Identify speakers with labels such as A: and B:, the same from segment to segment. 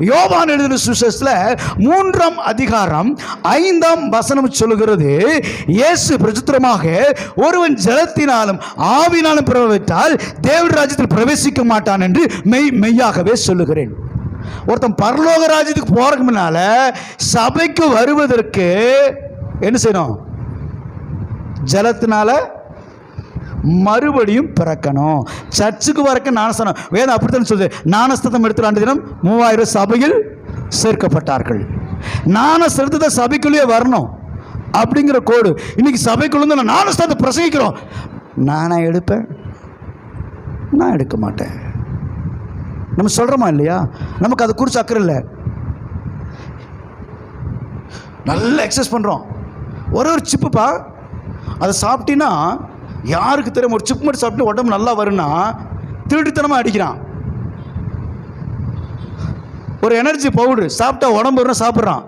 A: யோவான் எழுதின சுசஸ்ல மூன்றாம் அதிகாரம் ஐந்தாம் வசனம் சொல்லுகிறது இயேசு பிரசுத்திரமாக ஒருவன் ஜலத்தினாலும் ஆவினாலும் பிரவேசித்தால் தேவன் ராஜ்யத்தில் பிரவேசிக்க மாட்டான் என்று மெய் மெய்யாகவே சொல்லுகிறேன். ஒருத்தன் பரலோக ராஜ்யத்துக்கு போறதுக்கு முன்னால சபைக்கு வருவதற்கு என்ன செய்யணும்? ஜலத்தினால மறுபடியும் பிறக்கணும். சர்ச்சுக்கு வரக்க ஞானஸ்தானம். வேதம் அப்படித்தான் சொல்லுது. ஞானஸ்தானம் எடுத்து ஆண்டு தினம் மூவாயிரம் சபையில் சேர்க்கப்பட்டார்கள். ஞான சபைக்குள்ளேயே வரணும் அப்படிங்கிற கோடு. இன்னைக்கு சபைக்குள்ள நான் ஞானஸ்தானத்தை பிரசங்கிக்கிறோம். நானா எடுப்பேன்? நான் எடுக்க மாட்டேன். நம்ம சொல்கிறோமா இல்லையா? நமக்கு அதை குறித்து அக்கறை இல்லை. நல்லா எக்ஸஸ் பண்ணுறோம் ஒரு ஒரு சிப்புப்பா அதை சாப்பிட்டீங்கன்னா யாருக்கு தெரியும்? ஒரு சிப்மெட் மட்டும் சாப்பிட்டு உடம்பு நல்லா வரும்னா திருட்டுத்தனமாக அடிக்கிறான். ஒரு எனர்ஜி பவுடர் சாப்பிட்டா உடம்பு வரும் சாப்பிட்றான்.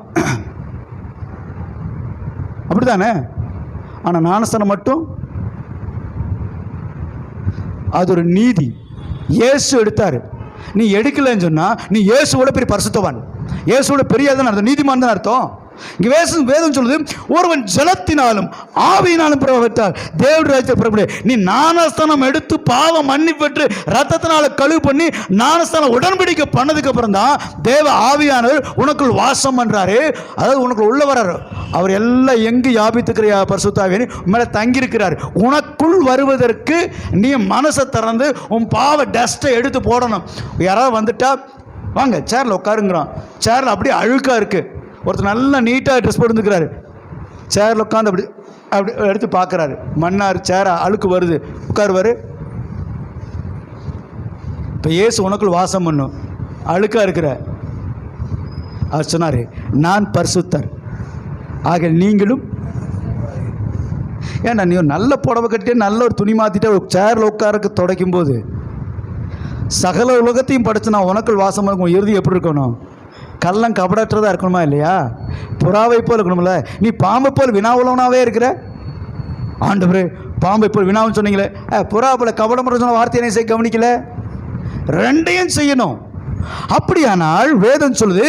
A: அப்படிதானே ஆனால் ஞானஸ்தானம் மட்டும் அது ஒரு நீதி. இயேசு எடுத்தார். நீ எடுக்கலைன்னு சொன்னால் நீ இயேசுவோட பெரிய பரிசுத்தவான். இயேசுவோட பெரிய தான் அர்த்தம். நீதிமான் தான் அர்த்தம். இங்கே வேசம் வேதம் சொல்லுது ஒருவன் ஜலத்தினாலும் ஆவியினாலும் பிரவகித்தால் தேவடைய ராஜ்யத்தை பிரபு நீ ஞானஸ்தானம் எடுத்து பாவம் மன்னி பெற்று ரத்தத்தினால கழுவு பண்ணி ஞானஸ்தானம் உடன்படிக்கை பண்ணதுக்கு அப்புறம் தான் தேவ ஆவியானவர் உனக்குள் வாசம் பண்ணுறாரு அதாவது உனக்குள் உள்ள வர்றாரு. அவர் எல்லாம் எங்கு யாபித்துக்கிற பரிசுத்தாவின்னு மேலே தங்கியிருக்கிறார். உனக்குள் வருவதற்கு நீ மனசை திறந்து உன் பாவ டஸ்ட்டை எடுத்து போடணும். யாராவது வந்துட்டா வாங்க சேரில் உட்காருங்கிறான். சேரில் அப்படியே அழுக்காக இருக்குது ஒருத்தர் நல்லா நீட்டாக ட்ரெஸ் போட்டுருக்கிறாரு சேரில் உட்காந்து அப்படி அப்படி எடுத்து பார்க்குறாரு. மன்னார் சேரா அழுக்கு வருது. உட்காருவார். இப்போ ஏசு உனக்குள் வாசம் பண்ணும். அழுக்காக இருக்கிற. அவர் சொன்னார் நான் பரிசுத்தர். ஆக நீங்களும் ஏன்னா நீ ஒரு நல்ல புடவை கட்டி நல்ல ஒரு துணி மாற்றிட்டு ஒரு சேரில் உட்காரக்கு துடைக்கும் போது சகல உலகத்தையும் படைச்சு நான் உனக்குள் வாசம் இருக்கும் இறுதி எப்படி இருக்கணும்? கள்ளம் கபடற்றதாக இருக்கணுமா இல்லையா? புறாவை போல் இருக்கணும்ல. நீ பாம்பை போல் வினாவுலவனாவே இருக்கிற? ஆண்டவரே பாம்பை போல் வினாவுன்னு சொன்னீங்களே. ஆ புறா போல் கபடம் சொன்ன வார்த்தையை செய்ய கவனிக்கல? ரெண்டையும் செய்யணும். அப்படியானால் வேதம் சொல்லுது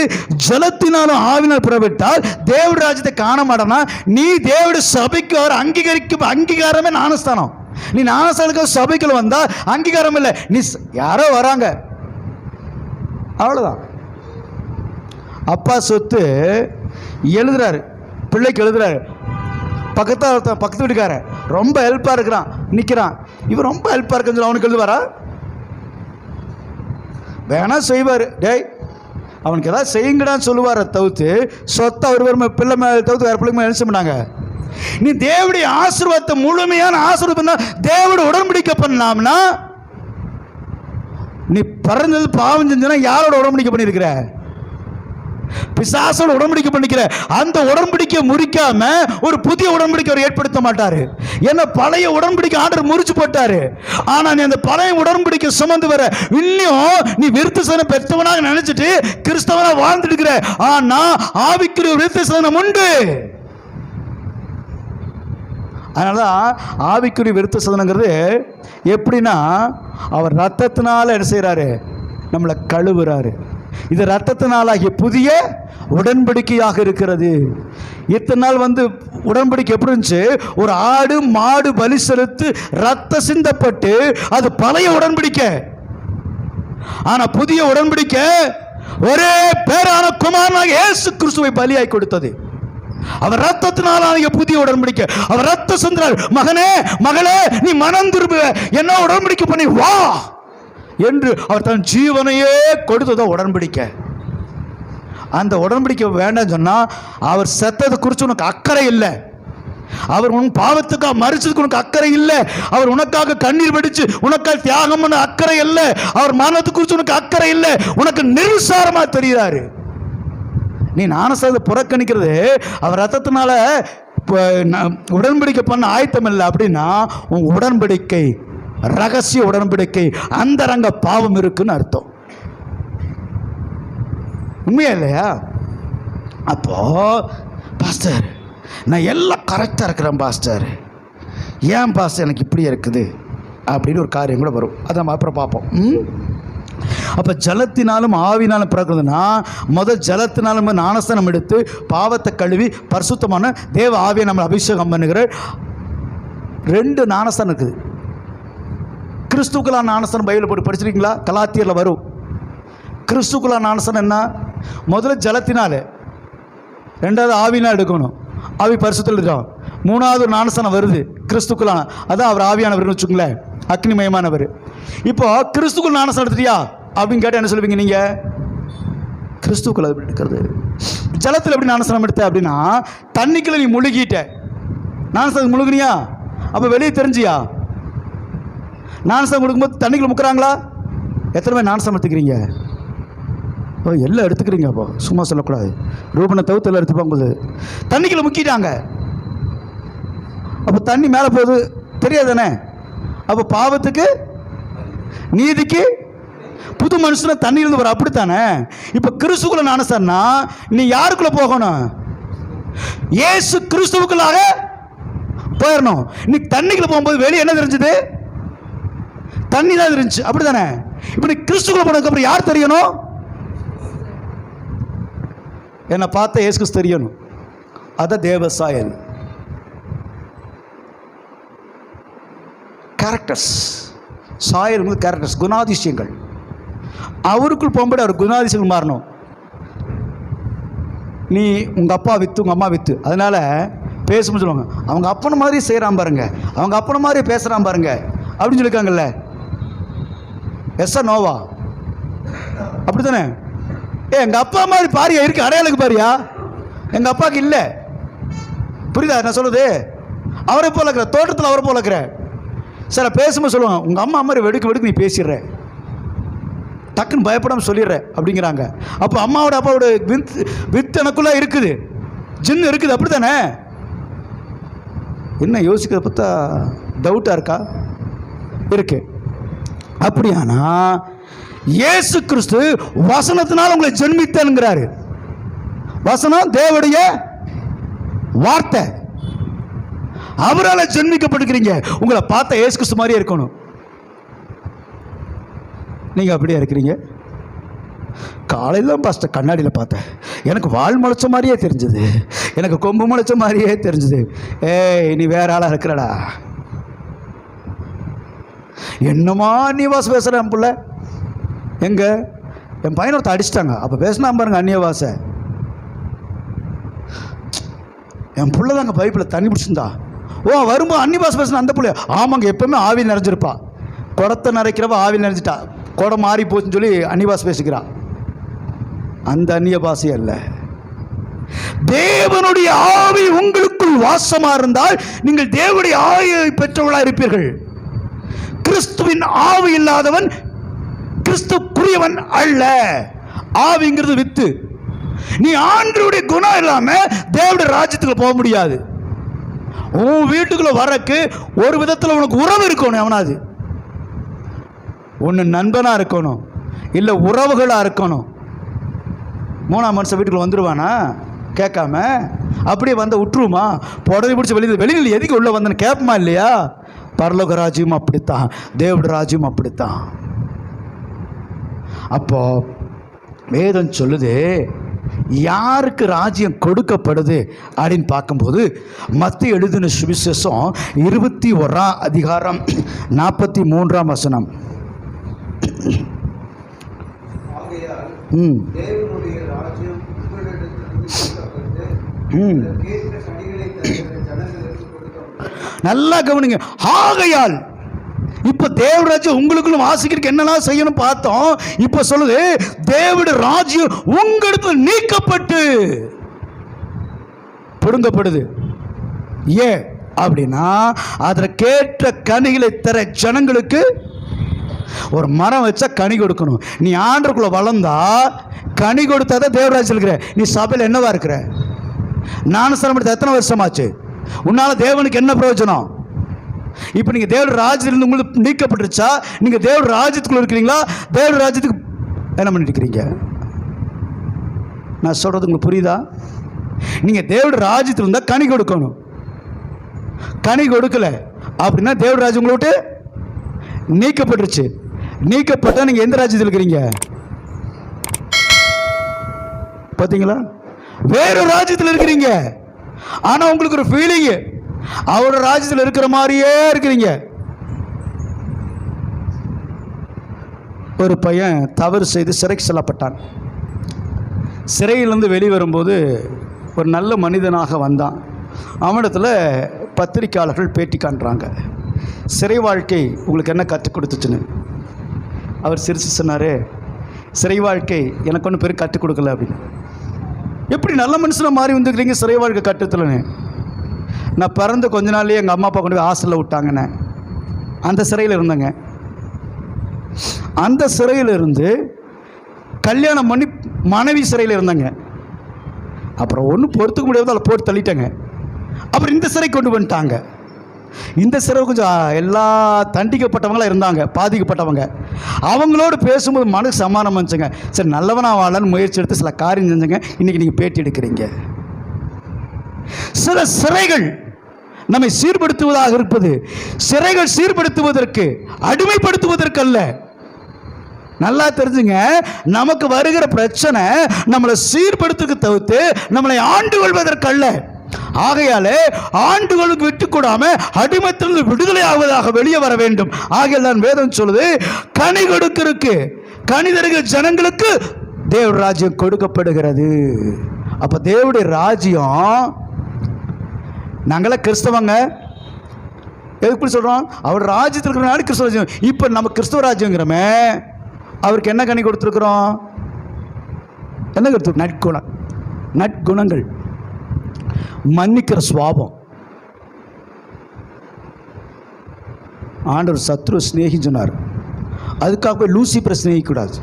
A: ஜலத்தினாலும் ஆவினால் புறப்பட்டால் தேவட ராஜ்யத்தை காண மாட்டனா? நீ தேவட சபைக்கு அவர் அங்கீகரிக்க அங்கீகாரமே ஞானஸ்தானம். நீ ஞானஸ்தானுக்கு சபைக்குள்ள வந்தால் அங்கீகாரம் இல்லை. நீ யாரோ வராங்க. அவ்வளோதான் அப்பா சொத்து எழுதுறாரு. பிள்ளைக்கு எழுதுறாரு. பக்கத்தில் ஒருத்தன் பக்கத்து வீட்டுக்காரன். ரொம்ப ஹெல்ப்பாக இருக்கிறான். நிற்கிறான் இவன் ரொம்ப ஹெல்ப்பாக இருக்குன்னு சொல்லி அவனுக்கு எழுதுவாரா? வேணா செய்வார். டேய் அவனுக்கு எதாவது செய்யுங்கடான்னு சொல்லுவார தவிர்த்து சொத்தை அவர் வரும் பிள்ளை மேலே தவிர்த்து வேறு பிள்ளைங்க எழுத பண்ணாங்க நீ தேவடைய ஆசீர்வாதத்தை முழுமையான ஆசீர்வாதம் பண்ணா தேவட உடன்படிக்கை பண்ணலாம்னா நீ பிறந்தது பாவம் செஞ்சனா யாரோட உடன்படிக்கை பண்ணியிருக்கிற? பிசாசோட உடன்படிக்கை பண்ணிக்கிற அந்த உடன்படிக்கை முறிக்காம ஒரு புதிய உடன்படிக்கை அவர் ஏற்படுத்த மாட்டாரு. ஏன்னா பழைய உடன்படிக்கை ஆண்டர் முறிச்சு போட்டாரு. ஆனா நீ அந்த பழைய உடன்படிக்கை சுமந்து வர இன்னும் நீ விருத்த சதனம் பெற்றவனாக நினைச்சிட்டு கிறிஸ்தவனா வாழ்ந்துட்டு இருக்கிற ஆனா ஆவிக்குரிய விருத்தசனம் உண்டு. அதனால தான் ஆவிக்குரிய விருத்த சதனங்கிறது எப்படின்னா அவர் ரத்தத்தினால என்ன செய்கிறாரு நம்மளை கழுவுறாரு. இது ரத்தத்தினாலாகிய புதிய உடன்படிக்கையாக இருக்கிறது. இத்தனை நாள் வந்து உடன்படிக்கை எப்படி இருந்துச்சு? ஒரு ஆடு மாடு பலி செலுத்து ரத்த சிந்தப்பட்டு அது பழைய உடன்படிக்கை. ஆனா புதிய உடன்படிக்கை ஒரே பேரான குமாரனாக இயேசு கிறிஸ்துவை பலியாய் கொடுத்தது. அவர் ரத்தத்தினால் ஆகிய புதிய உடன்படிக்கை. அவர் ரத்த சந்திரார் மகனே மகளே நீ மனம் திரும்ப என்ன உடன்படிக்கை பண்ணி வா. என்று அவர் தன் ஜீவனையே கொடுத்ததோ உடன்படிக்கை. அந்த உடன்படிக்கை வேண்டாம் சொன்னா அவர் செத்ததை குறித்து உனக்கு அக்கறை இல்லை. அவர் உன் பாவத்துக்காக மறிச்சதுக்கு உனக்கு அக்கறை இல்லை. அவர் உனக்காக கண்ணீர் வெடிச்சு உனக்காக தியாகம் பண்ண அக்கறை இல்லை. அவர் மரணத்தை குறித்து உனக்கு அக்கறை இல்லை. உனக்கு நிருசாரமாக தெரிகிறாரு. நீ ஞானசாரத்தை புறக்கணிக்கிறது அவர் ரத்தத்தினால இப்போ உடன்படிக்கை பண்ண ஆயத்தம் இல்லை அப்படின்னா உன் உடன்படிக்கை ரகசிய உடன்படிக்கை அந்தரங்க பாவம் இருக்குன்னு அர்த்தம். உண்மையா இல்லையா? அப்போ பாஸ்டர் நான் எல்லாம் கரெக்டாக இருக்கிறேன் பாஸ்டர். ஏன் பாஸ்டர் எனக்கு இப்படி இருக்குது? அப்படின்னு ஒரு காரியம் கூட வரும். அதை நம்ம அப்புறம் பார்ப்போம். ம்? அப்போ ஜலத்தினாலும் ஆவினாலும் பிறகுதுன்னா முதல் ஜலத்தினாலும் ஞானஸ்தானம் எடுத்து பாவத்தை கழுவி பரிசுத்தமான தேவ ஆவியை நம்ம அபிஷேகம் பண்ணுகிற ரெண்டு ஞானஸ்தானம் இருக்குது. கிறிஸ்துக்களான ஆனசனம் பைபிள் போட்டு படிச்சிருக்கீங்களா? கலாத்தியரில் வரும். கிறிஸ்துக்குள்ள ஆனசனம் என்ன? முதல்ல ஜலத்தினால். ரெண்டாவது ஆவினா எடுக்கணும். ஆவி பரிசுத்தில் இருக்கோம் மூணாவது நானசனம் வருது. கிறிஸ்துக்குள்ளான. அதான் அவர் ஆவியானவர்னு வச்சுக்கோங்களேன். அக்னிமயமானவர். இப்போ கிறிஸ்துக்குள் நானசனம் எடுத்துட்டியா? அப்படின்னு கேட்டால் என்ன சொல்லுவீங்க நீங்கள் கிறிஸ்துக்குள்ள எப்படி எடுக்கிறது. ஜலத்தில் எப்படி நானசனம் எடுத்த அப்படின்னா தண்ணிக்குள்ளே நீ முழுகிட்ட. ஞானஸ்தானம் முழுகினியா? அப்போ வெளியே தெரிஞ்சியா? நான்சம் கொடுக்கும்போது தண்ணிக்குள்ள முக்கிறாங்களா? எத்தனை பேர் நான்சம் எடுத்துக்கிறீங்க? ஓ எல்லாம் எடுத்துக்கிறீங்க அப்போ. சும்மா சொல்லக்கூடாது. ரூபனை தவிர்த்து எல்லாம் எடுத்துப்பாங்க போது. தண்ணிக்குள்ள முக்கிட்டாங்க. அப்போ தண்ணி மேலே போகுது. தெரியாதானே அப்போ பாவத்துக்கு நீதிக்கு புது மனுஷனை தண்ணியிலிருந்து வர அப்படித்தானே? இப்போ கிறிஸ்துக்குள்ள நானசன்னா நீ யாருக்குள்ள போகணும்? ஏசு கிறிஸ்துவுக்குள்ளாக போயிடணும் நீ தண்ணிக்குள்ள போகும்போது வெளியே என்ன தெரிஞ்சது? தண்ணி தான் இருந்துச்சு. அப்படிதானே? இப்போ நீ கிறிஸ்துக்குள்ள போனதுக்கு அப்புறம் யார் தெரியணும்? என்னை பார்த்த இயேசு தெரியணும். அதான் தேவசாயல். கேரக்டர்ஸ் சாயல் வந்து கேரக்டர்ஸ் குணாதிசயங்கள். அவருக்குள் போகும்போது அவர் குணாதிசயங்கள் மாறணும். நீ உங்கள் அப்பா வித்து உங்கள் அம்மா வித்து. அதனால் பேசும்னு சொல்லுவாங்க அவங்க அப்பனை மாதிரி செய்கிறான் பாருங்க. அவங்க அப்பனை மாதிரி பேசுகிறான் பாருங்க. அப்படின்னு சொல்லியிருக்காங்கல்ல. எஸ்ஸா நோவா? அப்படி தானே ஏ எங்கள் அப்பா மாதிரி பாரியா இருக்கு? அடையாளுக்கு பாரியா? எங்கள் அப்பாவுக்கு இல்லை. புரியுதா? நான் சொல்லுது. அவரை போல இருக்கிற தோட்டத்தில் அவரை போல இருக்கிற. சில பேசும்போது சொல்லுவாங்க உங்கள் அம்மா மாதிரி வெடுக்கு வெடுக்கு நீ பேசிடுற. டக்குன்னு பயப்படாமல் சொல்லிடுற அப்படிங்கிறாங்க. அப்போ அம்மாவோட அப்பாவோட வித் வித் எனக்குள்ளே இருக்குது. ஜின்னு இருக்குது அப்படி தானே என்ன யோசிக்கிறத பார்த்தா டவுட்டாக இருக்கா? இருக்குது அப்படியானா? இயேசு கிறிஸ்து வசனத்தினால் உங்களை ஜென்மித்தனுங்கிறாரு. வசனம் தேவடைய வார்த்தை. அவரால் ஜென்மிக்கப்படுகிறீங்க. உங்களை பார்த்த இயேசு கிறிஸ்து மாதிரியே இருக்கணும். நீங்கள் அப்படியே இருக்கிறீங்க. காலையில் தான் கண்ணாடியில் பார்த்தேன். எனக்கு வால் முளைச்ச மாதிரியே தெரிஞ்சது. எனக்கு கொம்பு முளைச்ச மாதிரியே தெரிஞ்சது. ஏய் நீ வேற ஆளாக இருக்கிறடா. என்னமா நீ பேசுகிற என் பிள்ளை? எங்கே? என் பையனை ஒருத்தன் அடிச்சிட்டாங்க. அப்போ பேசினா பாருங்க அந்நியவாசை. என் பிள்ளை தாங்க பைப்பில் தண்ணி பிடிச்சிருந்தா. ஓ வரும்போது அன்னி பாஸ் அந்த பிள்ளை ஆமாங்க எப்பவுமே ஆவி நிறைஞ்சிருப்பா. குடத்தை நிறைக்கிறவ ஆவி நிறைஞ்சிட்டா. குடம் மாறி போச்சுன்னு சொல்லி அன்னிபாஸ் பேசிக்கிறா. அந்த அந்நிய பாசை அல்ல. தேவனுடைய ஆவி உங்களுக்குள் வாசமாக இருந்தால் நீங்கள் தேவனுடைய ஆவியை பெற்றவளாக இருப்பீர்கள். கிறிஸ்துவின் ஆவி இல்லாதவன் கிறிஸ்துக்குரியவன் அல்ல. ஆவிங்கிறது வித்து. நீ ஆண்டருடைய குணம் இல்லாம தேவனுடைய ராஜ்யத்துக்கு போக முடியாது. உன் வீட்டுக்குள்ள வரக்கு ஒரு விதத்தில் உனக்கு உறவு இருக்கணும் அவனாது ஒன்று நண்பனாக இருக்கணும். இல்லை உறவுகளாக இருக்கணும். மூணாம் மனுஷன் வீட்டுக்குள்ள வந்துடுவானா கேட்காம? அப்படியே வந்த விட்டுருமா புடவை பிடிச்சி வெளியில் வெளியில் எதுக்கு உள்ளே வந்தேன்னு கேட்பமா இல்லையா? பரலோக ராஜ்யம் அப்படித்தான். தேவட ராஜ்யம் அப்படித்தான். அப்போ வேதம் சொல்லுது யாருக்கு ராஜ்யம் கொடுக்கப்படுது அப்படின்னு பார்க்கும்போது மத்திய எழுதின சுவிசேஷம் இருபத்தி ஓராம் அதிகாரம் நாற்பத்தி மூன்றாம் வசனம். ம். ம்
B: கேட்கிற கனிகளை தருகிற ஜனங்களுக்கு கொடுக்கப்படும்
A: நல்லா கவனிங்க. ஆகையால் இப்போ தேவராஜ்யம் உங்களுக்குள்ள வாசிக்கிறதுக்கு என்னெல்லாம் செய்யணும் பார்த்தோம். இப்போ சொல்லுது தேவட ராஜ்யம் உங்களுக்கு நீக்கப்பட்டு பிடுங்கப்படுது ஏன் அப்படின்னா அதில் கேட்ட கனிகளை தர ஜனங்களுக்கு ஒரு மரம் வச்சா கனி கொடுக்கணும். நீ ஆண்டுக்குள்ளே வளர்ந்தா கனி கொடுத்தா தான் இருக்கிற. நீ சபையில் என்னவா இருக்கிற? ஞானஸ்தானம் எடுத்த எத்தனை வருஷமாச்சு? உன்னால தேவனுக்கு என்ன பிரயோஜனம்? இப்போ நீங்கள் தேவ ராஜ்யத்திலிருந்து உங்களுக்கு நீக்கப்பட்டுருச்சா? நீங்கள் தேவ ராஜ்யத்துக்குள்ள இருக்கிறீங்களா? தேவ ராஜ்யத்துக்கு என்ன பண்ணிட்டு இருக்கிறீங்க நான் சொல்கிறது உங்களுக்கு புரியுதா? நீங்கள் தேவடைய ராஜ்யத்தில் இருந்தால் கனி கொடுக்கணும். கனி கொடுக்கல. அப்படின்னா தேவ ராஜ்யம் உங்களை விட்டு நீக்கப்பட்டுருச்சு. நீக்கப்பட்டா நீங்கள் எந்த ராஜ்யத்தில் இருக்கிறீங்க? பார்த்தீங்களா வேற ராஜ்யத்தில் இருக்கிறீங்க. ஆனால் உங்களுக்கு ஒரு ஃபீலிங் அவரோட ராஜ்யத்தில் இருக்கிற மாதிரியே இருக்கிறீங்க. ஒரு பையன் தவறு செய்து சிறைக்கு செல்லப்பட்டான். சிறையிலேருந்து வெளிவரும்போது ஒரு நல்ல மனிதனாக வந்தான். அவனிடத்தில் பத்திரிக்கையாளர்கள் பேட்டி காண்றாங்க. சிறை வாழ்க்கை உங்களுக்கு என்ன கற்றுக் கொடுத்துச்சுன்னு. அவர் சிரிச்சு சொன்னார் சிறை வாழ்க்கை எனக்கு ஒன்றும் பேர் கற்றுக் கொடுக்கல அப்படின்னு. எப்படி நல்ல மனுஷனாக மாறி வந்துக்கிறீங்க சிறை வாழ்க்கை கட்டத்துலன்னு. நான் பிறந்த கொஞ்ச நாள்லேயே எங்கள் அம்மா அப்பா கொண்டு போய் ஹாஸ்டலில் விட்டாங்கண்ணே. அந்த சிறையில் இருந்தேங்க. அந்த சிறையில் இருந்து கல்யாணம் பண்ணி மனைவி சிறையில் இருந்தேங்க. அப்புறம் ஒன்றும் பொறுத்துக்க முடியாத அதில் போட்டு தள்ளிட்டேங்க. அப்புறம் இந்த சிறை கொண்டு வந்துட்டாங்க. இந்த சிறவு கொஞ்சம் எல்லா தண்டிக்கப்பட்டவங்களாம் இருந்தாங்க பாதிக்கப்பட்டவங்க. அவங்களோடு பேசும்போது மனசு சமாதானம் வந்துச்சுங்க. சரி நல்லவனாக வாழன்னு முயற்சி எடுத்து சில காரியம் செஞ்சுங்க. இன்றைக்கி நீங்கள் பேட்டி எடுக்கிறீங்க. சில சிறைகள் நம்மை சீர்படுத்துவதாக இருப்பது சிறைகள் சீர்படுத்துவதற்கு அடிமைப்படுத்துவதற்கு அல்ல நல்லா தெரிஞ்சுங்க நமக்கு வருகிற பிரச்சனை நம்மளை சீர்படுத்துக்கு தவிர்த்து நம்மளை ஆண்டு கொள்வதற்கு அல்ல ஆகையாலே ஆண்டுகளுக்கு விட்டு கூடாம அடிமத்திலிருந்து விடுதலை ஆவதாக வெளியே வர வேண்டும். ஆகையால் தான் வேதம் சொல்லுது கனி கொடுக்கிறதுக்கு கனி தருகிற ஜனங்களுக்கு தேவ ராஜ்யம் கொடுக்கப்படுகிறது. அப்போ தேவடைய ராஜ்யம் நாங்களாம் கிறிஸ்தவங்க. எதுக்கு சொல்கிறோம் அவர் ராஜ்யத்தில் இருக்கிற கிறிஸ்தவ ராஜ்யம். இப்போ நம்ம கிறிஸ்தவ ராஜ்யங்கிறோமே அவருக்கு என்ன கனி கொடுத்துருக்குறோம்? என்ன கொடுத்து நற்குணம். நற்குணங்கள். மன்னிக்கிற சுவாபம். ஆண்டவர் சத்ரு சிநேகின்னு அதுக்காக போய் லூசிபரை சிநேகிக்கூடாது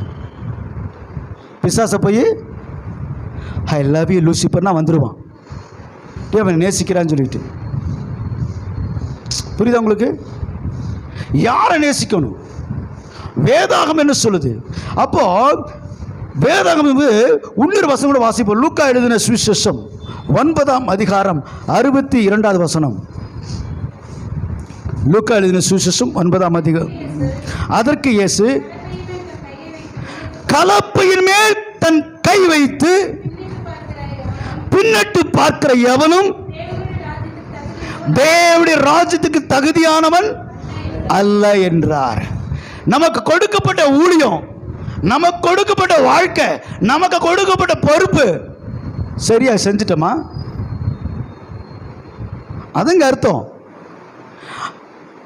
A: பிசாசை போய் ஐ லவ் யூ லூசிபர்னா வந்துடுவான் ஏன் அவன் நேசிக்கிறான்னு சொல்லிட்டு. புரியுதா உங்களுக்கு? யாரை நேசிக்கணும்? வேதாகம் என்ன சொல்லுது? அப்போ வேதாகம் வந்து உள்ளூர் வசனம் கூட வாசிப்போம். லூக்கா எழுதின சுவிசேஷம். ஒன்பதாம் அதிகாரம் அறுபத்தி இரண்டாவது வசனம். லூக்கா எழுதின சுவிசேஷம் ஒன்பதாம் அதிகாரம் அதற்கு இயேசு கலப்பையின் மேல் தன் கை வைத்து பின்னட்டு பார்க்கிற எவனும் தேவடைய ராஜ்யத்துக்கு தகுதியானவன் அல்ல என்றார். நமக்கு கொடுக்கப்பட்ட ஊழியம் நமக்கு கொடுக்கப்பட்ட வாழ்க்கை நமக்கு கொடுக்கப்பட்ட பொறுப்பு சரியாக செஞ்சிட்டோமா? அதுங்க அர்த்தம்.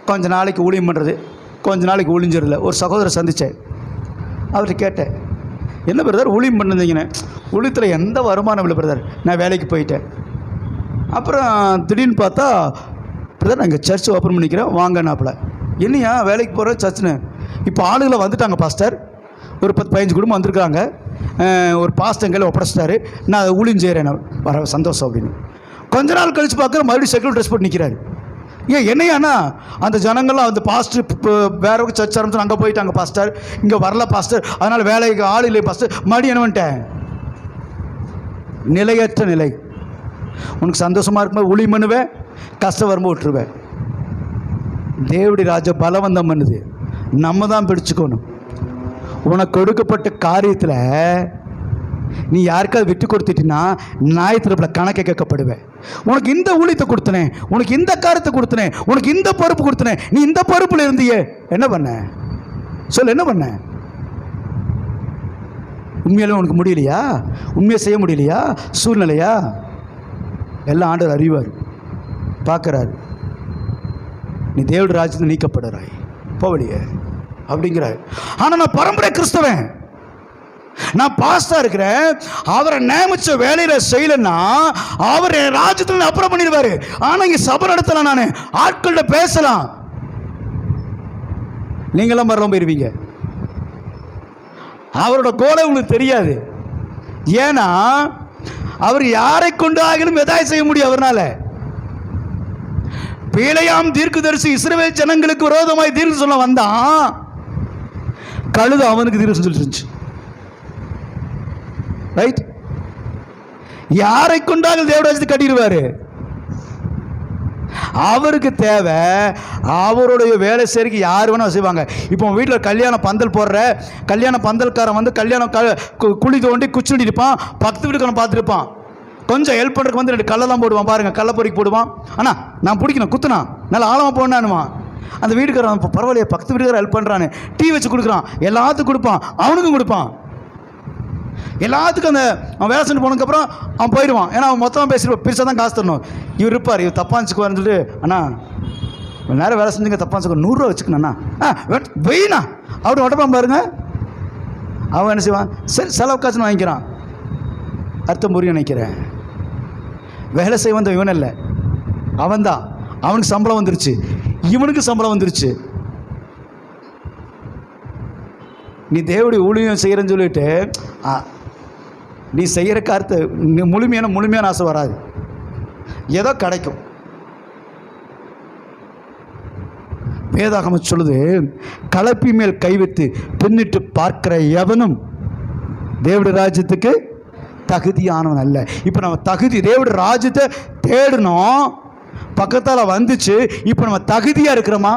A: கொஞ்ச நாளைக்கு ஊழியம் பண்ணுறது கொஞ்ச நாளைக்கு ஒளிஞ்சிடல ஒரு சகோதரர் சந்தித்தேன் அவர்கிட்ட கேட்டேன். என்ன பிரதர் ஊழியம் பண்ணிருந்தீங்கன்னு? ஊழியத்தில் எந்த வருமானம் இல்லை பிரதர் நான் வேலைக்கு போயிட்டேன். அப்புறம் திடீர்னு பார்த்தா பிரதர் நாங்கள் சர்ச் ஓப்பன் பண்ணிக்கிறேன். வாங்கனாப்புல என்னையா? வேலைக்கு போகிற சர்ச்சுன்னு இப்போ ஆளுகளை வந்துட்டாங்க பாஸ்டர் ஒரு பத்து பதினஞ்சு குடும்பம் வந்திருக்காங்க. ஒரு பாஸ்டர் கையில் ஒப்படைச்சிட்டாரு. நான் அதை ஊழியம் செய்கிறேன் வர சந்தோஷம் அப்படின்னு. கொஞ்ச நாள் கழிச்சு பார்க்குற மறுபடியும் செக்யூர் ட்ரெஸ் போட்டு நிற்கிறாரு ஏன் என்னையாண்ணா? அந்த ஜனங்கள்லாம் அந்த பாஸ்டர் இப்போ வேற ஒரு சர்ச் ஆரம்பிச்சு அங்கே போயிட்டாங்க பாஸ்டர் இங்கே வரல பாஸ்டர் அதனால் வேலைக்கு ஆள் இல்லை பாஸ்டர் மறுபடியும் என்ன பண்ணிட்டேன்? நிலையற்ற நிலை. உனக்கு சந்தோஷமாக இருக்கும்போது ஊழியம் பண்ணுவேன் கஷ்டம் வரும்போது விட்டுருவேன். தேவடி ராஜா பலவந்தம் பண்ணுது. நம்ம தான் பிடிச்சுக்கணும். உனக்கு கொடுக்கப்பட்ட காரியத்தில் நீ யாருக்காவது விட்டு கொடுத்துட்டினா நியாயத்திரப்பில் கணக்கை கேட்கப்படுவேன். உனக்கு இந்த ஊழியத்தை கொடுத்தனே உனக்கு இந்த காரியத்தை கொடுத்தனே உனக்கு இந்த பொறுப்பு கொடுத்தனே நீ இந்த பொறுப்பில் இருந்தியே. என்ன பண்ண? சொல்லு என்ன பண்ண? உண்மையிலே உனக்கு முடியலையா? உண்மையை செய்ய முடியலையா? சூழ்நிலையா? எல்லாம் ஆண்டவர் அறிவார் பார்க்குறாரு. நீ தேவட ராஜ்யத்தில் நீக்கப்படுறாய் போவலியே அப்படிங்கிறார். ஆனால் நான் பரம்பரை கிறிஸ்தவன். நான் பாஸ்டா இருக்கிறேன் அவரை நியமிச்ச வேலையில செய்யலன்னா அவர் என் ராஜ்யத்தில் அப்புறம் பண்ணிடுவாரு. ஆனா இங்க சபை நடத்தலாம் நான். ஆட்கள்கிட்ட பேசலாம். நீங்களாம் மரணம் போயிருவீங்க அவரோட கோலை உங்களுக்கு தெரியாது. ஏன்னா அவர் யாரை கொண்டு ஆகினும் எதாய் செய்ய முடியும் அவர்னால. பீலையாம் தீர்க்குதரிசி இஸ்ரேல் ஜனங்களுக்கு விரோதமாய் தீர்க்கு சொல்ல வந்தான். கழுது அவனுக்கு தீர்வு சொல்லிட்டு இருந்துச்சு ரைட் யாரை கொண்டாங்க தேவராஜத்தை கட்டிடுவார் கட்டிடுவாரு. அவருக்கு தேவை அவருடைய வேலை சரிக்கு யார் வேணால் செய்வாங்க. இப்போ உன் வீட்டில் கல்யாண பந்தல் போடுற கல்யாண பந்தல்காரன் வந்து கல்யாணம் க கு- குழி தோண்டி குச்சி இருப்பான் பக்கத்து வீட்டுக்காரன் பார்த்துருப்பான் கொஞ்சம் ஹெல்ப் பண்ணுறதுக்கு வந்து ரெண்டு கல்லெல்லாம் போடுவான் பாருங்கள் கள்ளப்பொறிக்கு போடுவான். அண்ணா நான் பிடிக்கணும் குத்துனா நல்லா ஆழமாக போடணுமா அந்த வீட்டுக்காரன் இப்போ பரவாயில்லையே பக்கத்து வீட்டுக்காரர் ஹெல்ப் பண்ணுறான்னு டீ வச்சு கொடுக்குறான். எல்லாத்துக்கும் கொடுப்பான். அவனுக்கும் கொடுப்பான். எல்லாத்துக்கும் அந்த அவன் வேலை செஞ்சு போனதுக்கப்புறம் அவன் போயிடுவான். ஏன்னா அவன் மொத்தமாக பேசிடுவான் பெருசாக தான் காசு தரணும். இவர் இருப்பார் இவர் தப்பாச்சுக்குவார்னு சொல்லிட்டு அண்ணா கொஞ்ச நேரம் வேலை செஞ்சுங்க தப்பாச்சுக்கோ நூறுரூவா வச்சுக்கணும்ண்ணா ஆ வெட்- வெயிண்ணா அப்படி பாருங்க. அவன் என்ன செய்வான்? சரி செலவு காசுன்னு வாங்கிக்கிறான். அர்த்தம் புரியும் நினைக்கிறேன். வேலை செய்ய வந்த இவன் இல்லை அவன்தான். அவனுக்கு சம்பளம் வந்துருச்சு. இவனுக்கு சம்பளம் வந்துருச்சு. நீ தேவடைய ஊழியம் செய்கிறேன்னு சொல்லிட்டு நீ செய்கிற காரத்தை முழுமையான முழுமையான ஆசை வராது. ஏதோ கிடைக்கும். வேதாகம சொல்லுது கலப்பி மேல் கைவித்து பின்னிட்டு பார்க்கிற எவனும் தேவடைய ராஜ்யத்துக்கு தகுதியானவன் அல்ல. இப்போ நம்ம தகுதி தேவடைய ராஜ்யத்தை தேடணும். பக்கத்தால் வந்துச்சு இப்போ நம்ம தகுதியாக இருக்கிறோமா?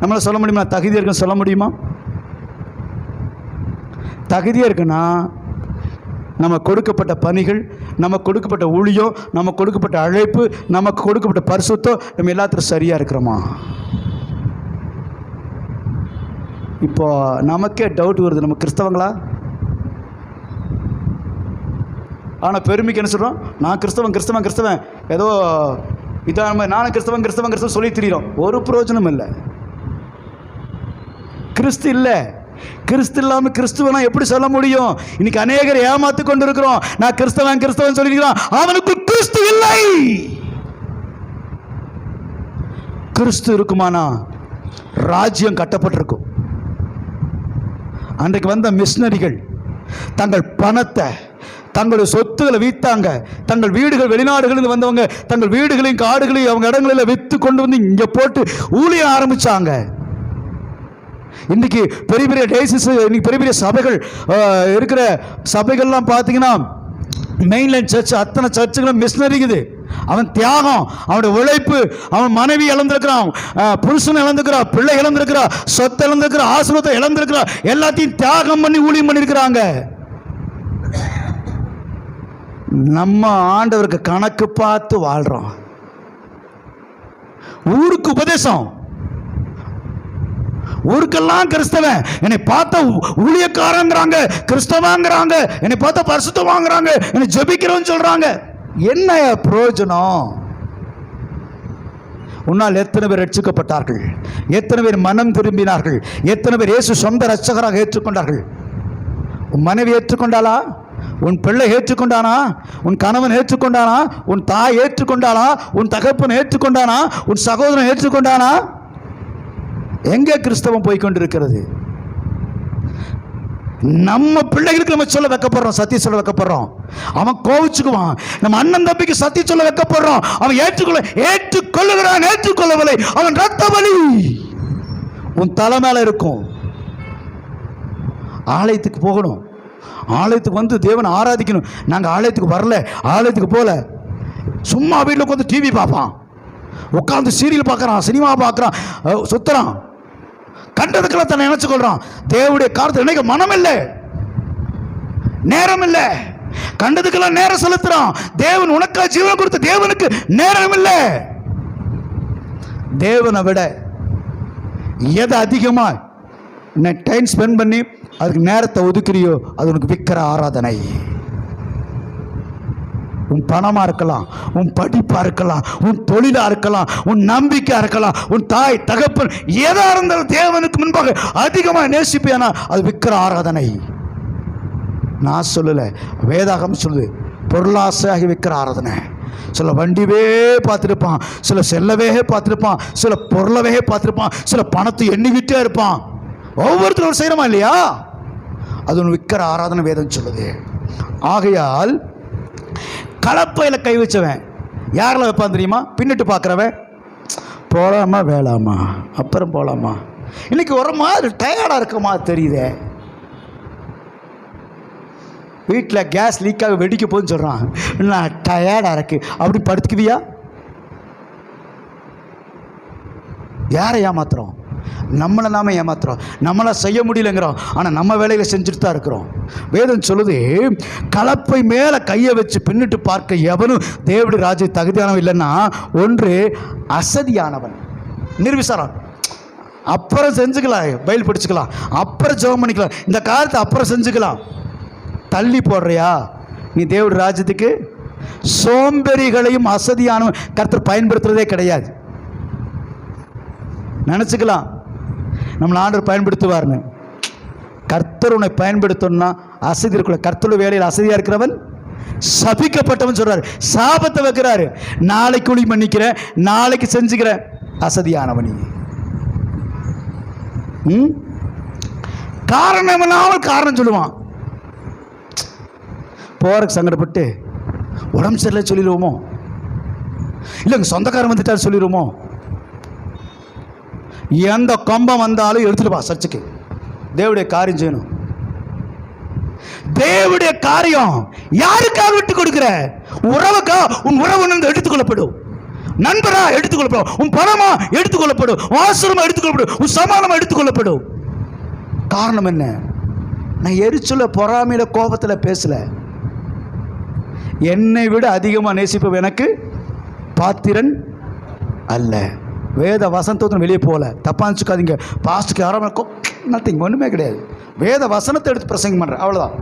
A: நம்மளை சொல்ல முடியுமா? தகுதியாக இருக்குன்னு சொல்ல முடியுமா? தகுதியாக இருக்குன்னா நம்ம கொடுக்கப்பட்ட பணிகள் நம்ம கொடுக்கப்பட்ட ஊழியம் நம்ம கொடுக்கப்பட்ட அழைப்பு நமக்கு கொடுக்கப்பட்ட பரிசுத்தம் நம்ம எல்லாத்துக்கும் சரியாக இருக்கிறோமா? இப்போ நமக்கே டவுட் வருது. நம்ம கிறிஸ்தவங்களா? ஆனால் பெருமைக்கு என்ன சொல்கிறோம் நான் கிறிஸ்தவன் கிறிஸ்தவன் கிறிஸ்தவன். ஏதோ இதாக நம்ம நானும் கிறிஸ்தவன் கிறிஸ்தவன் கிறிஸ்தவன் சொல்லி திரிகிறோம் ஒரு பிரயோஜனம் இல்லை. கிறிஸ்து இல்லை. கிறிஸ்து இல்லாமல் கிறிஸ்துவனா எப்படி சொல்ல முடியும்? இன்னைக்கு அநேகர் ஏமாத்து கொண்டு இருக்கிறோம் நான் கிறிஸ்தவன் கிறிஸ்தவன் சொல்லியிருக்கிறான் அவனுக்கு கிறிஸ்து இல்லை. கிறிஸ்து இருக்குமானா? ராஜ்யம் கட்டப்பட்டிருக்கும். அன்றைக்கு வந்த மிஷினரிகள் தங்கள் பணத்தை தங்களுடைய சொத்துக்களை வீத்தாங்க. தங்கள் வீடுகள் வெளிநாடுகளில் வந்தவங்க தங்கள் வீடுகளையும் காடுகளையும் அவங்க இடங்களில் விற்று கொண்டு வந்து இங்கே போட்டு ஊழிய ஆரம்பித்தாங்க இன்னைக்கு பெரிய பெரிய டேசிஸ் இன்னைக்கு பெரிய பெரிய சபைகள் இருக்கிற சபைகள்லாம் பார்த்தீங்கன்னா மெயின்லைன் சர்ச் அத்தனை சர்ச்சுகளும் மிஷினரிக்குது அவன் தியாகம் அவனுடைய உழைப்பு அவன் மனைவி இழந்திருக்கிறான் புருஷன் இழந்திருக்கிறான் பிள்ளை இழந்திருக்கிறான் சொத்தை இழந்திருக்கிறான் ஆசிரமத்தை இழந்திருக்கிறான் எல்லாத்தையும் தியாகம் பண்ணி ஊழியம் பண்ணியிருக்கிறாங்க. நம்ம ஆண்டவருக்கு கணக்கு பார்த்து வாழ்றோம். ஊருக்கு உபதேசம். ஊருக்கெல்லாம் கிறிஸ்தவன். என்னை பார்த்தா ஊழியக்காரங்கிறாங்க கிறிஸ்தவங்கிறாங்க என்னை பார்த்தா பரிசுத்தம் வாங்குறாங்க என்னை ஜெபிக்கிறோன்னு சொல்றாங்க. என்ன பிரயோஜனம்? உன்னால் எத்தனை பேர் ரட்சிக்கப்பட்டார்கள்? எத்தனை பேர் மனம் திரும்பினார்கள்? எத்தனை பேர் இயேசு சொந்த ரட்சகராக ஏற்றுக்கொண்டார்கள்? உன் மனைவி ஏற்றுக்கொண்டாளா? உன் பிள்ளை ஏற்றுக்கொண்டானா? உன் கணவன் ஏற்றுக்கொண்டானா? உன் தாய் ஏற்றுக்கொண்டாளா? உன் தகப்பன் ஏற்றுக்கொண்டானா? உன் சகோதரன் ஏற்றுக்கொண்டானா? எங்கே கிறிஸ்தவம் போய்கொண்டிருக்கிறது நம்ம பிள்ளைகளுக்கு நம்ம சொல்ல வைக்கப்படுறோம் சத்திய சொல்ல வைக்கப்படுறோம். அவன் கோவிச்சுக்குவான். நம்ம அண்ணன் தம்பிக்கு சத்திய சொல்ல வைக்கப்படுறோம். அவன் ஏற்றுக்கொள்ள ஏற்றுக்கொள்ளுகிறான் ஏற்றுக்கொள்ளவில்லை. அவன் ரத்த வலி உன் தலை மேல இருக்கும். ஆலயத்துக்கு போகணும். ஆலயத்துக்கு வந்து தேவனை ஆராதிக்கணும். நாங்கள் ஆலயத்துக்கு வரல ஆலயத்துக்கு போகல சும்மா வீட்டில் உட்காந்து டிவி பார்ப்பான். உட்காந்து சீரியல் பார்க்குறான் சினிமா பார்க்குறான் சுத்துறான். கண்டதுக்கெல்லாம் தன்னை நினச்சிக்கொள்கிறான் கொள்றான். தேவனுடைய காலத்தில் நினைக்க மனம் இல்லை நேரம் இல்லை கண்டதுக்கெல்லாம் நேரம் செலுத்துறான். தேவன் உனக்கா ஜீவன் கொடுத்த தேவனுக்கு நேரம் இல்லை தேவனை விட எதை அதிகமா டைம் ஸ்பெண்ட் பண்ணி அதுக்கு நேரத்தை ஒதுக்குறியோ அது உனக்கு விற்கிற ஆராதனை. உன் பணமாக இருக்கலாம் உன் படிப்பாக இருக்கலாம் உன் தொழிலாக இருக்கலாம் உன் நம்பிக்கையாக இருக்கலாம் உன் தாய் தகப்பன் எதாக இருந்தாலும் தேவனுக்கு முன்பாக அதிகமாக நேசிப்பேனா அது விற்கிற ஆராதனை. நான் சொல்லலை வேதாகம் சொல்லுது பொருளாசையாகி விற்கிற ஆராதனை. சில வண்டிவே பார்த்துருப்பான் சில செல்லவே பார்த்துருப்பான் சில பொருளவே பார்த்துருப்பான் சில பணத்தை எண்ணிக்கிட்டே இருப்பான். ஒவ்வொருத்தரும் செய்கிறோமா இல்லையா? அது ஒன்று விற்கிற ஆராதனை வேதம் சொல்லுது. ஆகையால் கலப்பையில் கை வச்சவன் யாரில் வைப்பான் தெரியுமா? பின்னிட்டு பார்க்குறவன் போகலாமா வேளாமா அப்புறம் போகலாமா இன்னைக்கு ஒரு மாதிரி டயர்டாக இருக்குமா தெரியுதே. வீட்டில் கேஸ் லீக்காக வெடிக்க போகுதுன்னு சொல்கிறான் நான் டயர்டாக இருக்கு அப்படி படுத்துக்குவியா? யாரை ஏமாத்துறோம்? நம்மளை நாம ஏமாத்துறோம். நம்மளை செய்ய முடியலங்கிறோம். ஆனால் நம்ம வேலையில் செஞ்சுட்டு தான் இருக்கிறோம். வேதம் சொல்லுது கலப்பை மேலே கையை வச்சு பின்னிட்டு பார்க்க எவனும் தேவடி ராஜ தகுதியானவன் இல்லைன்னா ஒன்று அசதியானவன். நிர்விசாரம். அப்புறம் செஞ்சுக்கலாம் பயில் பிடிச்சிக்கலாம். அப்புறம் ஜெபம் பண்ணிக்கலாம். இந்த காலத்தை அப்புறம் செஞ்சுக்கலாம். தள்ளி போடுறியா? நீ தேவடி ராஜ்யத்துக்கு சோம்பேறிகளையும் அசதியானவன் கர்த்தர் பயன்படுத்துறதே கிடையாது. நினச்சிக்கலாம். நம்மளை ஆண்டவர் பயன்படுத்துவார்னு. கர்த்தர் உன்னை பயன்படுத்தணும்னா அசதி இருக்கக்கூடாது கர்த்தருடைய வேலையில் அசதியாக இருக்கிறவன் சபிக்கப்பட்டவன் சொல்றாரு. சாபத்தை வைக்கிறாரு. நாளைக்கு குழி பண்ணிக்கிறேன் நாளைக்கு செஞ்சுக்கிறேன். அசதியானவன் நீ. ம்? காரணம் இல்லாமல் காரணம் சொல்லுவான். போறக்கு சங்கடப்பட்டு உடம்பு சரியில்லை சொல்லிடுவோமோ? இல்லைங்க சொந்தக்காரன் வந்துட்டார் சொல்லிடுவோமோ? எந்த கொம்பம் வந்தாலும் எடுத்துட்டு வா சர்ச்சுக்கு. தேவடைய காரியம் செய்யணும். தேவடைய காரியம் யாருக்காக விட்டு கொடுக்கிற? உறவுக்கா? உன் உறவு எடுத்துக்கொள்ளப்படும் நண்பரா எடுத்துக்கொள்ளப்படும் உன் பணமா எடுத்துக்கொள்ளப்படும் உன் ஆசிரமா எடுத்துக்கொள்ளப்படும் உன் சமானமா எடுத்துக்கொள்ளப்படும் காரணம் என்ன? நான் எரிச்சல பொறாமையில கோபத்தில் பேசல. என்னை விட அதிகமாக நேசிப்பவன் எனக்கு பாத்திரன் அல்ல. வேத வசனத்தை வெளியே போகல. தப்பாக நினச்சிக்காதீங்க. பாஸ்ட்டுக்கு யாரும் நத்திங் ஒன்றுமே கிடையாது. வேத வசனத்தை எடுத்து பிரசங்கம் பண்ணுறேன் அவ்வளோதான்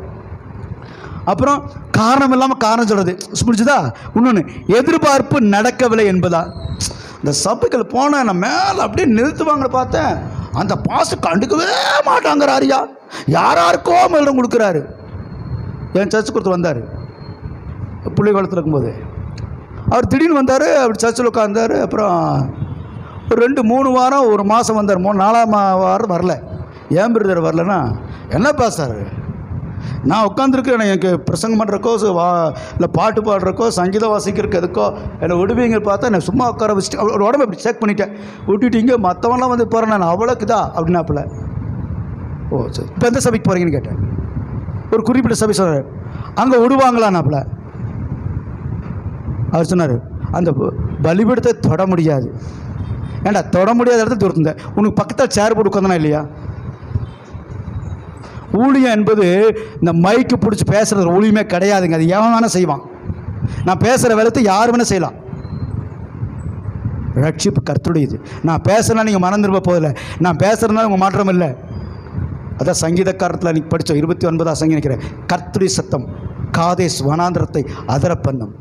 A: அப்புறம் காரணம் இல்லாமல் காரணம் சொல்கிறது புரிஞ்சுதா? இன்னொன்று எதிர்பார்ப்பு நடக்கவில்லை என்பதா? இந்த சபைகள் போனேன் நான் மேலே அப்படியே நிறுத்துவாங்கன்னு பார்த்தேன். அந்த பாஸ்ட் கண்டுக்கவே மாட்டாங்கிறாரியா யார் யாருக்கோ மேலும் கொடுக்குறாரு. என் சர்ச்சுக்கு கொடுத்து வந்தார். பிள்ளை காலத்தில் இருக்கும்போது. அவர் திடீர்னு வந்தார் அப்படி சர்ச்சில் உட்காந்தார் அப்புறம் ரெண்டு மூணு வாரம் ஒரு மாதம் வந்தார். மூணு நாலாம் வாரம் வரல. ஏன் பிரதர் வரலன்னா என்னப்பா சார் நான் உட்காந்துருக்கேன் எனக்கு பிரசங்கம் பண்ணுறக்கோ வா இல்லை பாட்டு பாடுறக்கோ சங்கீதம் வாசிக்கிறதுக்கு எதுக்கோ என்னை விடுவீங்க பார்த்தா நான் சும்மா உட்கார வச்சுட்டு அவரோட உடம்பு இப்படி செக் பண்ணிட்டேன். விட்டுட்டீங்க மற்றவன்லாம் வந்து போகிறேன் நான் அவ்வளோக்குதா அப்படின்னாப்புல. ஓ சரி. இப்போ எந்த சபைக்கு போகிறீங்கன்னு கேட்டேன். ஒரு குறிப்பிட்ட சபை சொன்னார் அங்கே விடுவாங்களான்னாப்புல. அவர் சொன்னார் அந்த பலிபீடத்தை தொட முடியாது. ஏண்டா தொட முடியாத இடத்துல துரத்துந்த உனக்கு பக்கத்தில் சேர் போட்டு உட்காந்தனா இல்லையா? ஊழியம் என்பது இந்த மைக்கு பிடிச்சி பேசுகிறது ஊழியமே கிடையாதுங்க. அது எவன் வேணால் செய்வான். நான் பேசுகிற வேலத்தை யார் வேணால் செய்யலாம். ரட்சிப்பு கர்த்தருடையது. நான் பேசுனா நீங்கள் மறந்துருப்ப போதில்லை நான் பேசுகிறதுனால உங்கள் மாற்றம் இல்லை. அதான் சங்கீதக்காரத்தில் நீ படித்தோம் இருபத்தி ஒன்பதாம் சங்கி நினைக்கிறேன். கர்த்துடி சத்தம் காதேஸ் வனாந்திரத்தை அதர பண்ணும்.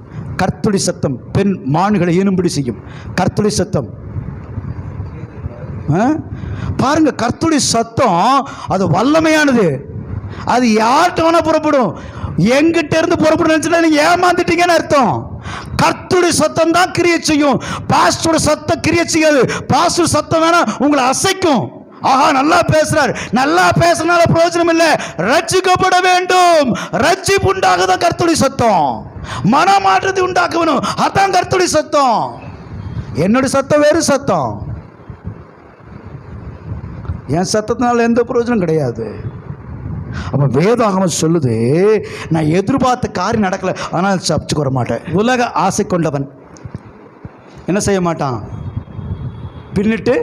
A: கர்த்துடி சத்தம் பெண் மான்களை ஈனும்படி செய்யும். கர்த்துடி சத்தம் பாருங்க கர்த்துடைய சத்தம் அது வல்லமையானது. அது யார்கிட்ட வேணா புறப்படும்? எங்கிட்ட இருந்து புறப்படும் நினைச்சுட்டா நீங்க ஏமாந்துட்டீங்கன்னு அர்த்தம். கர்த்துடைய சத்தம் தான் கிரிய செய்யும். பாஸ்டோட சத்தம் கிரியை செய்யாது. பாஸ்டர் சத்தம் வேணா உங்களை அசைக்கும். ஆஹா நல்லா பேசுறார். நல்லா பேசுறதுனால பிரயோஜனம் இல்லை. ரட்சிக்கப்பட வேண்டும். ரட்சிப்பு உண்டாகுதான் கர்த்துடைய சத்தம்? மனமாற்றத்தை உண்டாக்க வேணும் அதான் கர்த்துடைய சத்தம். என்னுடைய சத்தம் வேறு சத்தம். என் சத்தத்தினால் எந்த பிரயோஜனம் கிடையாது. அப்போ வேதாகமம் சொல்லுது நான் எதிர்பார்த்த காரியம் நடக்கலை ஆனால் சப்ச்சுக்கு வர மாட்டேன். உலக ஆசை கொண்டவன். என்ன செய்ய மாட்டான்? பின்னிட்டு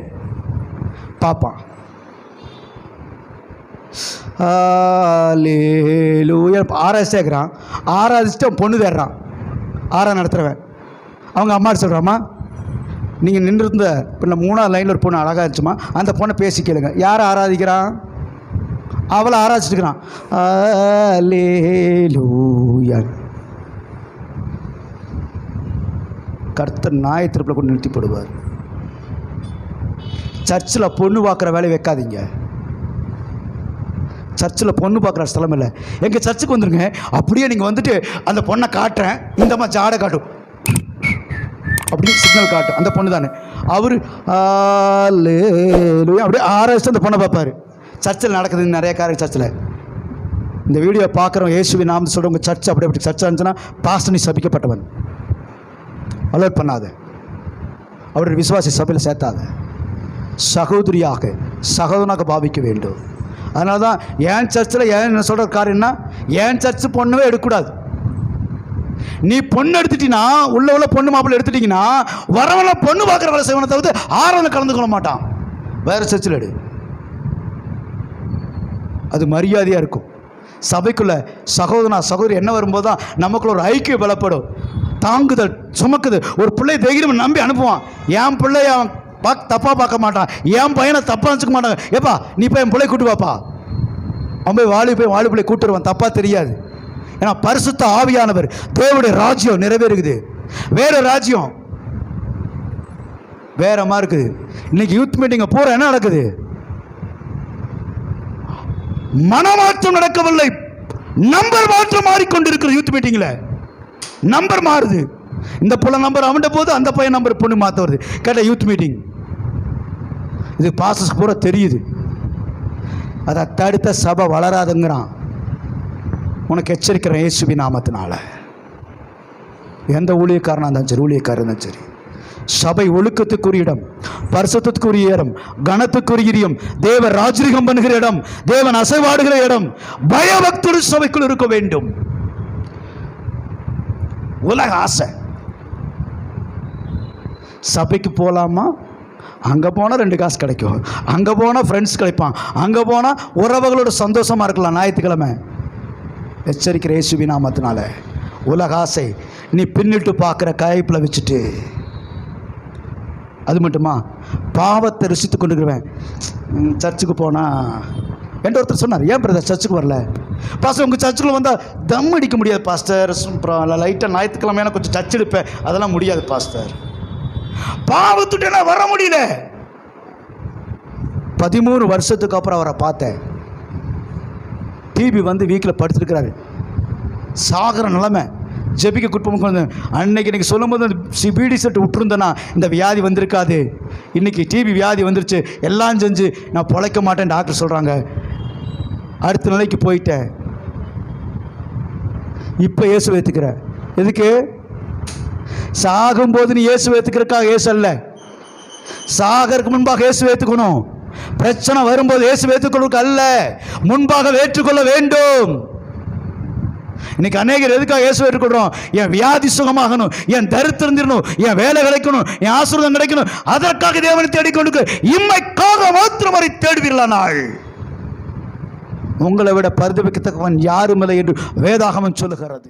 A: பார்ப்பான். ஹalleluya. ஆராய்ச்சி சேர்க்குறான் ஆராதிச்சுட்டு அவன் பொண்ணு தேடுறான். ஆறா நடத்துகிறவன் அவங்க அம்மா சொல்கிறாம்மா நீங்கள் நின்றுருந்த பின்ன மூணாவது லைனில் ஒரு பொண்ணு அழகாக இருந்துச்சுமா அந்த பொண்ணை பேசி கேளுங்க. யாரை ஆராதிக்கிறான் அவளை ஆராய்ச்சிட்டுக்கிறான் அல்லேலூயா கர்த்தர் நாய திருப்பில் கொண்டு நிறுத்தி போடுவார். சர்ச்சில் பொண்ணு பார்க்குற வேலையை வைக்காதீங்க. சர்ச்சில் பொண்ணு பார்க்குற ஸ்தலம் இல்லை. எங்கள் சர்ச்சுக்கு வந்துருங்க. அப்படியே நீங்கள் வந்துட்டு அந்த பொண்ணை காட்டுறேன். இந்த மாதிரி ஜாடை காட்டும். அப்படின்னு சிக்னல் காட்டும். அந்த பொண்ணு தானே. அவர் அப்படியே ஆராய்ச்சி அந்த பொண்ணை பார்ப்பார். சர்ச்சில் நடக்குது நிறைய காரியம் சர்ச்சில். இந்த வீடியோ பார்க்குறோம் இயேசுவி நாம் சொல்கிற உங்கள் சர்ச் அப்படி அப்படி சர்ச்சாக இருந்துச்சுன்னா பாஸ்டர் நீ சபிக்கப்பட்டவன். அலர்ட் பண்ணாத. அவருடைய விசுவாசி சபையில் சேர்த்தாத. சகோதரியாக சகோதரனாக பாவிக்க வேண்டும். அதனால தான் ஏன் சர்ச்சில் ஏன் என்ன சொல்கிற காரியம்னா ஏன் சர்ச்சு பொண்ணுவே எடுக்கக்கூடாது. நீ பொண்ணு எடுத்துட்டீங்கன்னா உள்ள உள்ள பொண்ணு மாப்பிள்ளை எடுத்துட்டீங்கன்னா வரவன பொண்ணு பார்க்குற வேலை செய்வனை தவிர்த்து ஆறவனை கலந்து கொள்ள மாட்டான். வேற சர்ச்சில் எடு. அது மரியாதையாக இருக்கும். சபைக்குள்ள சகோதரனா சகோதரி என்ன வரும்போது தான் நமக்குள்ள ஒரு ஐக்கியம் பலப்படும். தாங்குதல் சுமக்குது. ஒரு பிள்ளை தைரியம் நம்பி அனுப்புவான். என் பிள்ளை அவன் பாக் தப்பாக பார்க்க மாட்டான். என் பையனை தப்பாக நினச்சிக்க மாட்டாங்க ஏப்பா நீ போய் என் பிள்ளை கூட்டு வாப்பா. அவன் போய் வாலி போய் வாலி பிள்ளை கூட்டுருவான் தப்பாக தெரியாது. ஏன்னா பரிசுத்த ஆவியானவர் தேவடைய ராஜ்யம் நிறைவேறுகுது. வேற ராஜ்யம். வேறமா இருக்குது. இன்னைக்கு யூத் மீட்டிங்க பூரா என்ன நடக்குது? மனமாற்றம் நடக்கவில்லை. நம்பர் மாற்றம் மாறிக்கொண்டிருக்கிற யூத் மீட்டிங்ல நம்பர் மாறுது. இந்த புள்ள நம்பர் அவன்ட போது அந்த பையன் நம்பர் பொண்ணு மாற்ற வருது. கேட்ட யூத் மீட்டிங் இது பாசஸ் பூரா தெரியுது. அதை தடுத்த சபை வளராதுங்கிறான். உனக்கு எச்சரிக்கிறேன் இயேசுவி நாமத்தினால. எந்த ஊழியக்காரனாக இருந்தாலும் சரி ஊழியக்காரன் இருந்தாலும் சரி. சபை ஒழுக்கத்துக்குரிய இடம் பரிசுத்தத்துக்குரிய இடம் கனத்துக்குரிய இடம் தேவ ராஜரிகம் பண்ணுகிற இடம் தேவன் அசைவாடுகிற இடம் பயபக்தொரு சபைக்குள் இருக்க வேண்டும். உலக ஆசை. சபைக்கு போகலாமா அங்கே போனால் ரெண்டு காசு கிடைக்கும். அங்கே போனால் ஃப்ரெண்ட்ஸ் கிடைப்பான். அங்கே போனால் உறவுகளோட சந்தோஷமாக இருக்கலாம் ஞாயிற்றுக்கிழமை. எச்சரிக்கிற இயேசுவி நாமத்தினால. உலக ஆசை நீ பின்னிட்டு பார்க்குற கைப்பில் வச்சுட்டு. அது மட்டுமா? பாவத்தை ருசித்து கொண்டுக்குவேன் சர்ச்சுக்கு போனால் என்ற ஒருத்தர் சொன்னார் ஏன் பிரதர் சர்ச்சுக்கு வரல? பாஸ்டர் உங்கள் சர்ச்சுக்குள்ள வந்தால் தம் அடிக்க முடியாது பாஸ்டர். அப்புறம் லைட்டாக ஞாயிற்றுக்கிழமையான கொஞ்சம் சர்ச் எடுப்பேன். அதெல்லாம் முடியாது பாஸ்டர். பாவத்துட்டு வர முடியல. பதிமூணு வருஷத்துக்கு அப்புறம் அவரை பார்த்தேன். டிபி வந்து வீட்டில் படுத்துருக்கிறாரு. சாகிற நிலமை. ஜெபிக்க குடும்பம் அன்னைக்கு இன்னைக்கு சொல்லும்போது அந்த சி- பீடி செட்டு விட்டுருந்தேன்னா இந்த வியாதி வந்திருக்காது. இன்னைக்கு டிபி வியாதி வந்துருச்சு. எல்லாம் செஞ்சு நான் பொழைக்க மாட்டேன் டாக்டர் சொல்கிறாங்க அடுத்த நிலைக்கு போயிட்டேன். இப்போ இயேசு ஏற்றுக்கிற எதுக்கு? சாகும்போது நீ இயேசு ஏற்றுக்கிறக்காக இயேசு அல்ல. சாகருக்கு முன்பாக இயேசு ஏற்றுக்கணும் பிரச்சனை வரும்போது இயேசு ஏற்றுக்கொள்வதற்கு அல்ல. முன்பாக ஏற்றுக்கொள்ள வேண்டும். இன்னைக்கு அநேகர் எதுக்காக இயேசு ஏற்றுக்கொள்றோம்? என் வியாதி சுகமாகணும் என் தருத்திருந்திடணும் என் வேலை கிடைக்கணும் என் ஆசிரியம் கிடைக்கணும். அதற்காக தேவனை தேடிக்கொண்டு இம்மைக்காக மாத்திரம் வரை தேடுவீர்களா நாள்? உங்களை விட பரிதவிக்கத்தக்கவன் யாரும் இல்லை என்று வேதாகமன் சொல்லுகிறது.